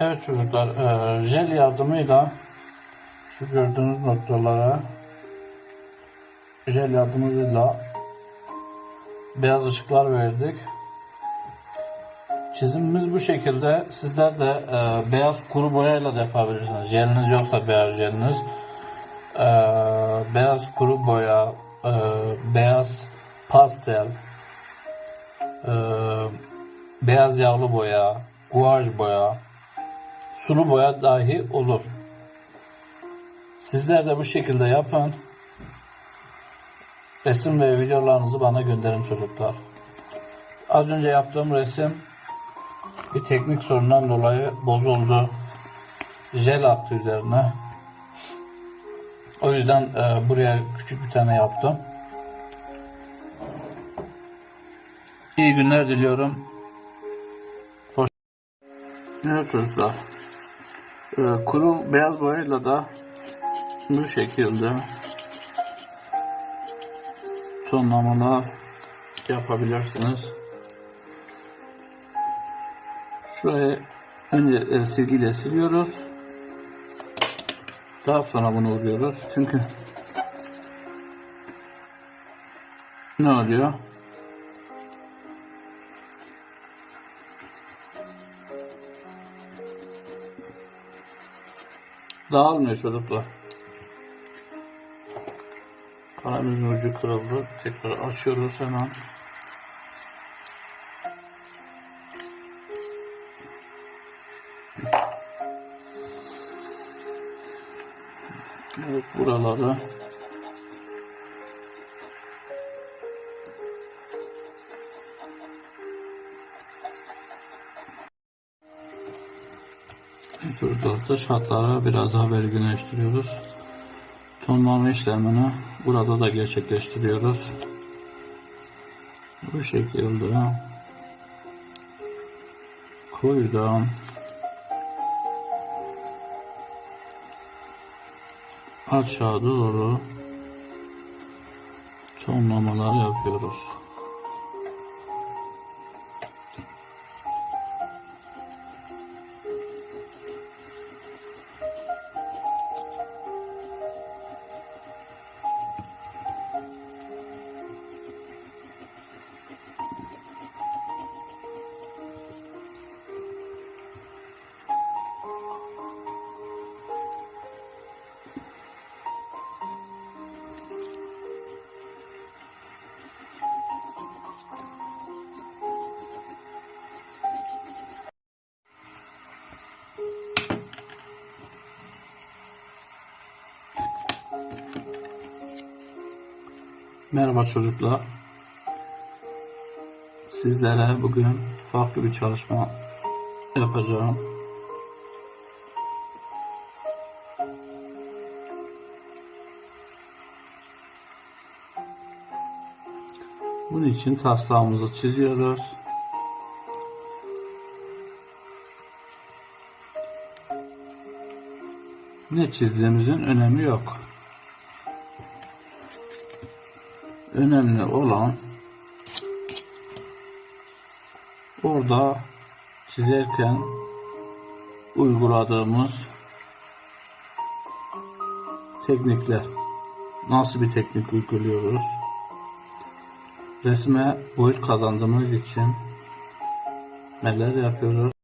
Evet çocuklar, e, jel yardımıyla şu gördüğünüz noktalara jel yardımıyla beyaz ışıklar verdik. Çizimimiz bu şekilde. Sizler de e, beyaz kuru boyayla da yapabilirsiniz. Jeliniz yoksa beyaz jeliniz. e, beyaz kuru boya, e, beyaz pastel, e, beyaz yağlı boya, guaj boya, sulu boya dahi olur. Sizler de bu şekilde yapın. Resim ve videolarınızı bana gönderin çocuklar. Az önce yaptığım resim bir teknik sorundan dolayı bozuldu. Jel aktı üzerine. O yüzden e, buraya küçük bir tane yaptım. İyi günler diliyorum. Hoş Evet çocuklar. E, kuru beyaz boyayla da bu şekilde tonlamalar yapabilirsiniz. Şurayı önce e, silgiyle siliyoruz. Daha sonra bunu vuruyoruz. Çünkü ne oluyor? Dağılmıyor çocuklar. Kalemimizin ucu kırıldı. Tekrar açıyoruz hemen. Evet buraları Dış hatlara biraz daha belirginleştiriyoruz. Tonlama işlemini burada da gerçekleştiriyoruz. Bu şekilde koyudan aşağı doğru tonlamalar yapıyoruz. Merhaba çocuklar. Sizlere bugün farklı bir çalışma yapacağım. Bunun için taslağımızı çiziyoruz. Ne çizdiğimizin önemi yok. Önemli olan orada çizerken uyguladığımız teknikler. Nasıl bir teknik uyguluyoruz? Resme boyut kazandığımız için neler yapıyoruz?